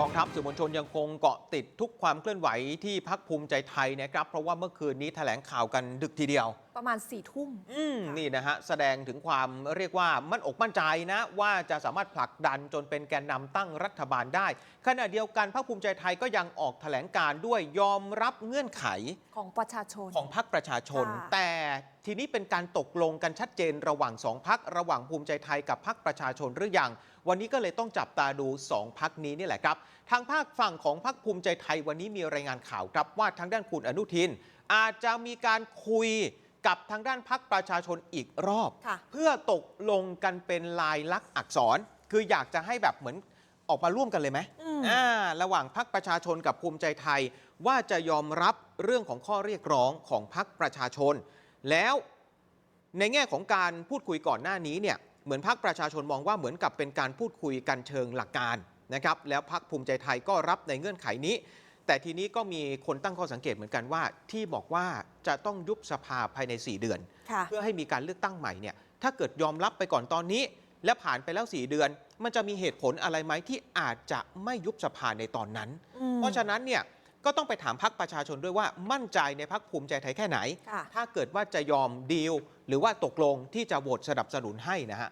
กองทัพสื่อมวลชนยังคงเกาะติดทุกความเคลื่อนไหวที่พักภูมิใจไทยนะครับ เพราะว่าเมื่อคืนนี้แถลงข่าวกันดึกทีเดียว ประมาณ4ี่ทุ่มอืมนี่นะฮะ แสดงถึงความเรียกว่ามั่นอกมั่นใจนะ ว่าจะสามารถผลักดันจนเป็นแกนนำตั้งรัฐบาลได้ ขณะเดียวกันพรรคภูมิใจไทยก็ยังออกแถลงการด้วยยอมรับเงื่อนไขของประชาชนของพรรคประชาชนค่ะแต่ ทีนี้เป็นการตกลงกันชัดเจนระหว่างสองพักระหว่างภูมิใจไทยกับพรรคประชาชนหรือยัง วันนี้ก็เลยต้องจับตาดูสองพักนี้นี่แหละครับ ทางภาคฝั่งของพรรคภูมิใจไทยวันนี้มีรายงานข่าวครับว่าทางด้านคุณอนุทิน อาจจะมีการคุยกับทางด้านพรรคประชาชนอีกรอบค่ะเพื่อตกลงกันเป็นลายลักษณ์อักษร คืออยากจะให้แบบเหมือนออกมาร่วมกันเลยไหมอืมอ่าระหว่างพรรคประชาชนกับภูมิใจไทย ว่าจะยอมรับเรื่องของข้อเรียกร้องของพรรคประชาชน แล้วในแง่ของการพูดคุยก่อนหน้านี้เนี่ยเหมือนพรรคประชาชนมองว่าเหมือนกับเป็นการพูดคุยกันเชิงหลักการนะครับแล้วพรรคภูมิใจไทยก็รับในเงื่อนไขนี้ แต่ทีนี้ก็มีคนตั้งข้อสังเกตเหมือนกันว่า ที่บอกว่าจะต้องยุบสภาภายใน 4 เดือนค่ะเพื่อให้มีการเลือกตั้งใหม่เนี่ยถ้าเกิดยอมรับไปก่อนตอนนี้ และผ่านไปแล้ว 4 เดือน มันจะมีเหตุผลอะไรไหมที่อาจจะไม่ยุบสภาในตอนนั้นอืมเพราะฉะนั้นเนี่ย ก็ต้องไปถามพักประชาชนด้วยว่ามั่นใจในพักภูมิใจไทยแค่ไหนค่ะถ้าเกิดว่าจะยอมดีลหรือว่าตกลงที่จะโหวตสนับสนุนให้นะฮะ